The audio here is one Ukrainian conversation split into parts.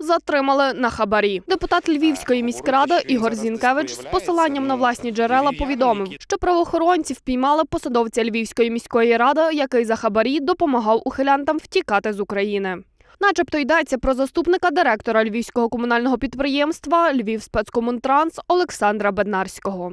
затримали на хабарі. Депутат Львівської міськради Ігор Зінкевич з посиланням на власні джерела повідомив, що правоохоронці впіймали посадовця Львівської міської ради, який за хабарі допомагав ухилянтам втікати з України. Начебто йдеться про заступника директора львівського комунального підприємства Львів спецкомунтранс Олександра Беднарського.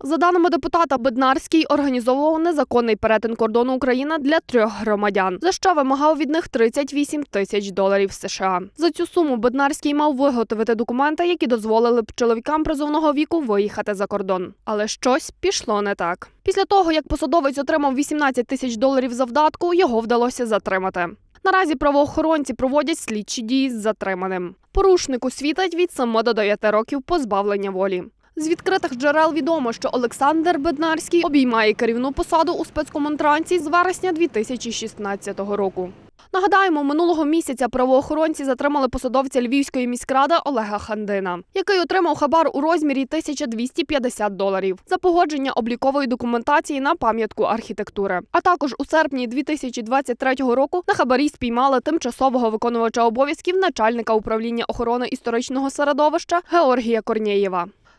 За даними депутата, Беднарський організовував незаконний перетин кордону України для трьох громадян, за що вимагав від них 38 тисяч доларів США. За цю суму Беднарський мав виготовити документи, які дозволили б чоловікам призовного віку виїхати за кордон. Але щось пішло не так. Після того, як посадовець отримав 18 тисяч доларів завдатку, його вдалося затримати. Наразі правоохоронці проводять слідчі дії з затриманим. Порушнику світить від 7 до 9 років позбавлення волі. З відкритих джерел відомо, що Олександр Беднарський обіймає керівну посаду у спецкомунтранці з вересня 2016 року. Нагадаємо, минулого місяця правоохоронці затримали посадовця Львівської міськради Олега Хандина, який отримав хабар у розмірі 1250 доларів за погодження облікової документації на пам'ятку архітектури. А також у серпні 2023 року на хабарі спіймали тимчасового виконувача обов'язків начальника управління охорони історичного середовища Георгія Корнєєва.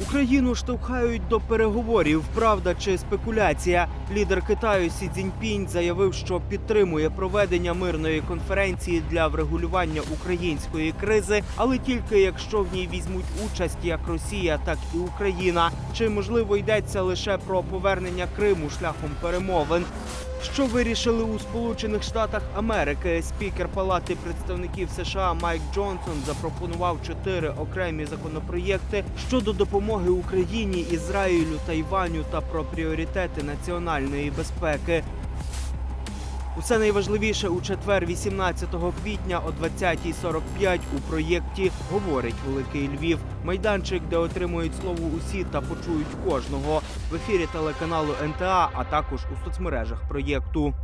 Україну штовхають до переговорів. Правда чи спекуляція? Лідер Китаю Сі Цзіньпінь заявив, що підтримує проведення мирної конференції для врегулювання української кризи, але тільки якщо в ній візьмуть участь як Росія, так і Україна. Чи можливо йдеться лише про повернення Криму шляхом перемовин? Що вирішили у Сполучених Штатах Америки? Спікер Палати представників США Майк Джонсон запропонував чотири окремі законопроєкти щодо допомоги Україні, Ізраїлю, Тайваню та про пріоритети національної безпеки. Усе найважливіше у четвер, 18 квітня о 20.45 у проєкті говорить Великий Львів. Майданчик, де отримують слово усі та почують кожного в ефірі телеканалу НТА, а також у соцмережах проєкту.